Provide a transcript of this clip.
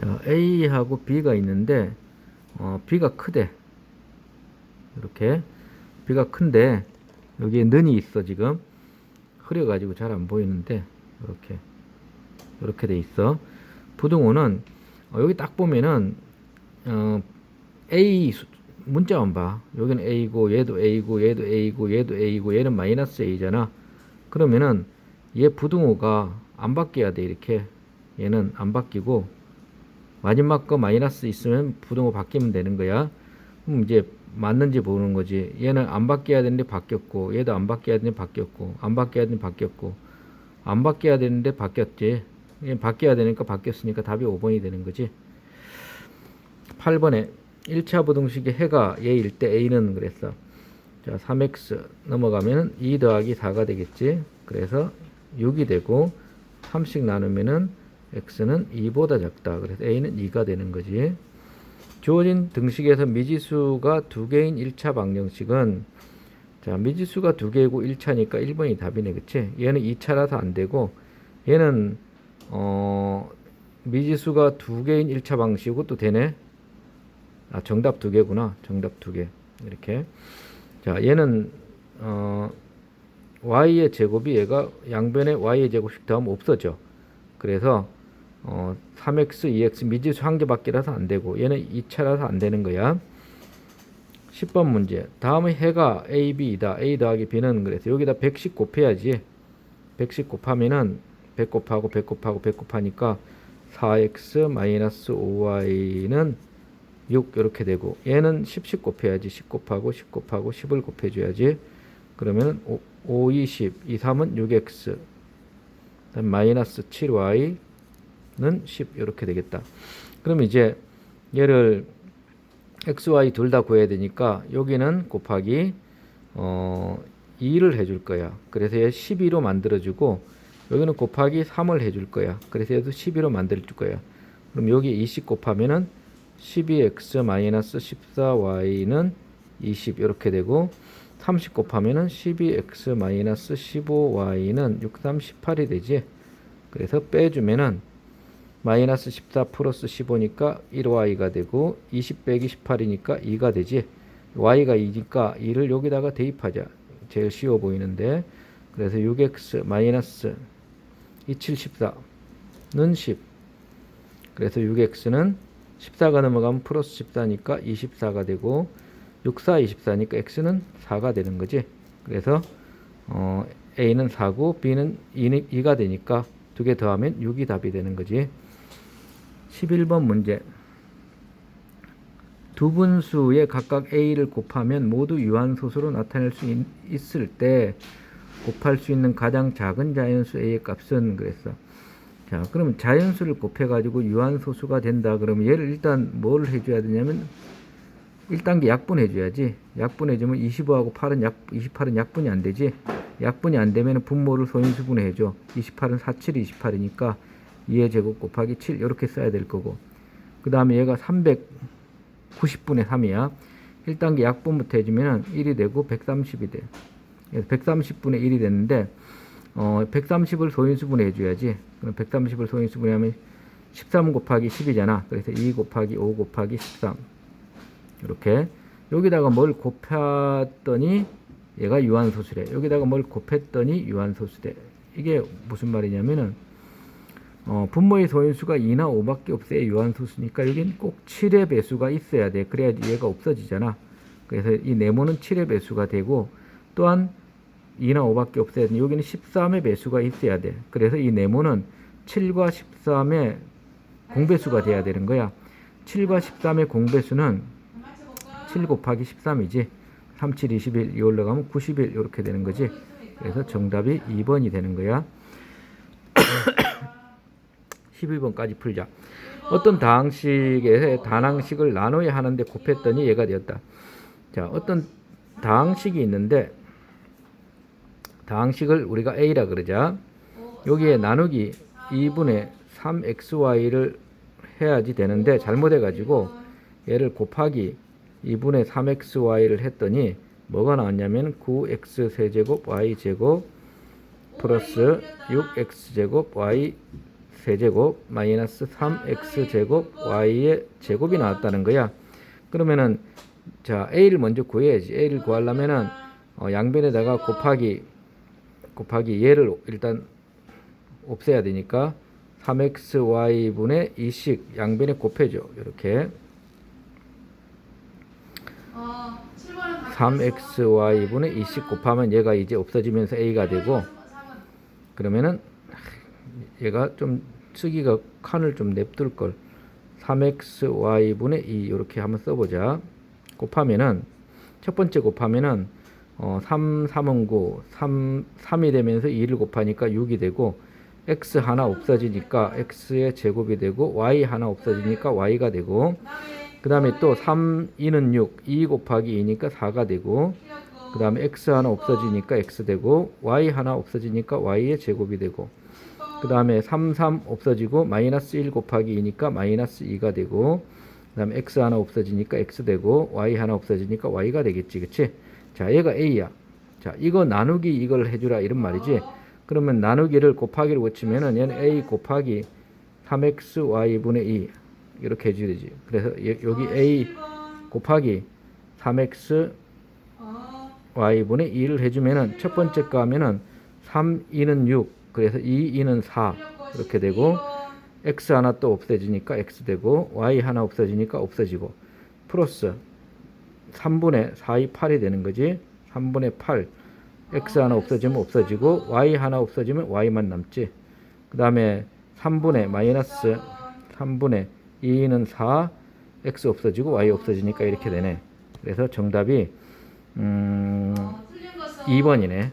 자, A하고 B가 있는데, 어, B가 크대. 이렇게. B가 큰데, 여기에 는이 있어, 지금. 흐려가지고 잘 안 보이는데, 이렇게. 이렇게 돼 있어. 부등호는, 어, 여기 딱 보면은, 어, A 수- 문자만 봐. 여기는 A고, 얘도 A고, 얘도 A고, 얘도 A고, 얘는 마이너스 A잖아. 그러면은, 얘 부등호가 안 바뀌어야 돼, 이렇게. 얘는 안 바뀌고, 마지막 거 마이너스 있으면 부등호 바뀌면 되는 거야. 그럼 이제 맞는지 보는 거지. 얘는 안 바뀌어야 되는데 바뀌었고, 얘도 안 바뀌어야 되는데 바뀌었고, 안 바뀌어야 되는데 바뀌었고, 안 바뀌어야 되는데 바뀌었지. 얘 바뀌어야 되니까 바뀌었으니까 답이 5번이 되는 거지. 8번에 1차 부등식의 해가 얘일 때 a는 그랬어. 자, 3x 넘어가면은 2 더하기 4가 되겠지. 그래서 6이 되고 3씩 나누면은 x는 2보다 작다. 그래서 a는 2가 되는 거지. 주어진 등식에서 미지수가 두 개인 1차 방정식은 자, 미지수가 두 개이고 1차니까 1번이 답이네. 그치? 얘는 2차라서 안 되고 얘는 어 미지수가 두 개인 1차 방식이고 또 되네. 아, 정답 두 개구나. 정답 두 개. 이렇게. 자, 얘는 어 y의 제곱이 얘가 양변에 y의 제곱씩 더하면 없어져. 그래서 어 3x, 2x 미지수 한 개밖에라서 안 되고 얘는 2차라서 안 되는 거야. 10번 문제. 다음의 해가 a, b이다. a 더하기 b는 그래서 여기다 110 곱해야지. 110 곱하면은 100 곱하고 100 곱하고 100 곱하니까 4x 마이너스 5y는 6 이렇게 되고 얘는 10, 10 곱해야지 10 곱하고 10 곱하고 10을 곱해줘야지 그러면은 5, 5 20, 2, 3은 6x 그다음 마이너스 7y 는 10 이렇게 되겠다. 그럼 이제 얘를 x, y 둘 다 구해야 되니까 여기는 곱하기 어 2를 해줄 거야. 그래서 얘 12로 만들어주고 여기는 곱하기 3을 해줄 거야. 그래서 얘도 12로 만들어줄 거야. 그럼 여기 20 곱하면은 12x 마이너스 14y는 20 이렇게 되고 30 곱하면은 12x 마이너스 15y는 6, 3, 18이 되지. 그래서 빼주면은 마이너스 14 플러스 15니까 1y가 되고 20 빼기 18이니까 2가 되지. y가 2니까 2를 여기다가 대입하자. 제일 쉬워 보이는데 그래서 6x 마이너스 27 14는 10. 그래서 6x는 14가 넘어가면 플러스 14니까 24가 되고 64 24니까 x는 4가 되는 거지. 그래서 어, a는 4고 b는 2, 2가 되니까 두 개 더하면 6이 답이 되는 거지. 11번 문제. 두 분수의 각각 a를 곱하면 모두 유한소수로 나타낼 수 있, 있을 때 곱할 수 있는 가장 작은 자연수 a의 값은 그랬어. 자, 그러면 자연수를 곱해가지고 유한소수가 된다. 그러면 얘를 일단 뭘 해줘야 되냐면 1단계 약분해줘야지. 약분해주면 25하고 8은 약, 28은 약분이 안 되지. 약분이 안 되면 분모를 소인수분해 해줘. 28은 47이 28이니까 2의 제곱 곱하기 7 이렇게 써야 될 거고. 그 다음에 얘가 390분의 3이야. 1단계 약분부터 해주면 1이 되고 130이 돼. 130분의 1이 됐는데 어, 130을 소인수분해 해줘야지. 그럼 130을 소인수분해 하면 13 곱하기 10이잖아. 그래서 2 곱하기 5 곱하기 13. 이렇게. 여기다가 뭘 곱했더니 얘가 유한소수래. 여기다가 뭘 곱했더니 유한소수래. 이게 무슨 말이냐면은, 어, 분모의 소인수가 2나 5밖에 없어야 유한소수니까 여기는 꼭 7의 배수가 있어야 돼. 그래야지 얘가 없어지잖아. 그래서 이 네모는 7의 배수가 되고, 또한 2나 5밖에 없어야 돼. 여기는 13의 배수가 있어야 돼. 그래서 이 네모는 7과 13의 공배수가 돼야 되는 거야. 7과 13의 공배수는 7 곱하기 13이지. 3, 7, 21, 이 올라가면 91 이렇게 되는 거지. 그래서 정답이 2번이 되는 거야. 11번까지 풀자. 어떤 다항식에 단항식을 나눠야 하는데 곱했더니 얘가 되었다. 자, 어떤 다항식이 있는데 다항식을 우리가 A라 그러자. 여기에 나누기 2분의 3xy를 해야지 되는데 잘못해 가지고 얘를 곱하기 2분의 3xy를 했더니 뭐가 나왔냐면 9x 세제곱 y 제곱 플러스 6x 제곱 y 세제곱 마이너스 3x 제곱 y의 제곱이 나왔다는 거야. 그러면은 자 a를 먼저 구해야지. a를 구하려면은 어, 양변에다가 곱하기 곱하기 얘를 일단 없애야 되니까 3xy분의 2씩 양변에 곱해줘. 이렇게 어, 7번은 3xy분의 2씩 곱하면 얘가 이제 없어지면서 a가 되고 그러면은 얘가 좀 쓰기가 칸을 좀 냅둘 걸. 3xy분의 2 이렇게 한번 써보자. 곱하면은 첫 번째 곱하면은 어, 3, 3은 9 3, 3이 되면서 2를 곱하니까 6이 되고 x 하나 없어지니까 x의 제곱이 되고 y 하나 없어지니까 y가 되고 그 다음에 또 3, 2는 6 2 곱하기 2니까 4가 되고 그 다음에 x 하나 없어지니까 x 되고 y 하나 없어지니까 y의 제곱이 되고 그 다음에 3, 3 없어지고 마이너스 1 곱하기 2니까 마이너스 2가 되고 그 다음에 x 하나 없어지니까 x 되고 y 하나 없어지니까 y가 되겠지 그치? 자 얘가 a야. 자 이거 나누기 이걸 해주라 이런 말이지. 그러면 나누기를 곱하기를 고치면은 얘는 a 곱하기 3xy분의 2 이렇게 해줘야 되지. 그래서 여- 여기 a 곱하기 3x 어, y분의 2를 해주면은 첫 번째 거 하면은 3, 2는 6 그래서 2, 2는 4 이렇게 되고 x 하나 또 없어지니까 x 되고 y 하나 없어지니까 없어지고 플러스 3분의 4, 2, 8이 되는 거지. 3분의 8 x 하나 없어지면 없어지고 y 하나 없어지면 y만 남지. 그 다음에 3분의 마이너스 3분의 2는 4 x 없어지고 y 없어지니까 이렇게 되네. 그래서 정답이 음 어, 틀린 것은 2번이네